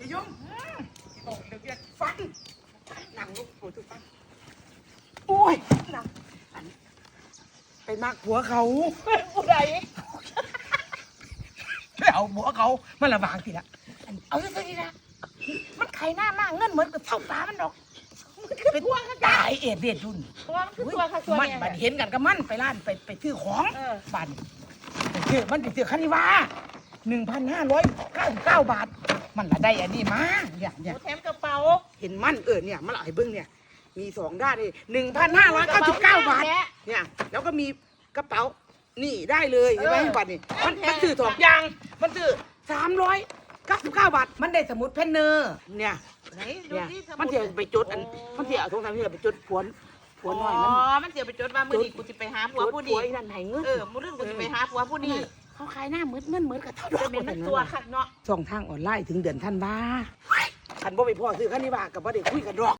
อย่ายงโอ้เดี๋ยวเดี๋ยวฟันนั่งลูกโอ้ยฟันโอ้ยนั่งอันไปมากผัวเขาผู้ใดไปเอาผัวเขามันระบางทีละอันเอาซะทีละมันไข่หน้ามากเงินเหมือนกับเท่าปลามันดอกเป็นตายเอ็ดเด็ดรุ่นเพราะว่ามันคือตัวค่ะตัวมันเนี่ยบัดเห็นกันกับมันไปร้านไปไปซื้อของเออบันไปซื้อมันไปซื้อคานิวาหนึ่งพันห้าร้อยเก้าสิบเก้าบาท มันละได้อันนี้มาเนี่ยเนี่ยโอ้แถมกระเป๋าเห็นมันเออเนี่ยมันละให้เบิ้งเนี่ย มีสองด้านเลยหนึ่งพันห้าร้อยเก้าสิบเก้าบาทเนี่ยแล้วก็มีกระเป๋านี่ได้เลยเห็นไหมเออบัตรนี่มันแพงมันซื้อถอกยางมันซื้อสามร้อยเก้าสิบเก้าบาทมันได้สมุดเพนเนอร์เนี่ยไหนดูเนี่ยที่สมันเถียไปจดอันมันเถียเอาทงทางเถียไปจดผวนผวนหน่อยอ๋มันอมันเสียไปจดว่ามือนี้กูจะไปหาผัวผู้จนี้ดผัวอีนั่นไหเงินเออมือนี้กูจะไปหาผัวผู้นี้ เขาขายหน้ามืดเงินเหมือนกับเท่าดอจะกเป็นมันตัวขัดเนาะ ช่องทางออนไลน์ถึงเดือนท่านบ้าคันบ่ไปพ่อซื้อคันนี้ว่ากับบ่ได้คุยกันดอก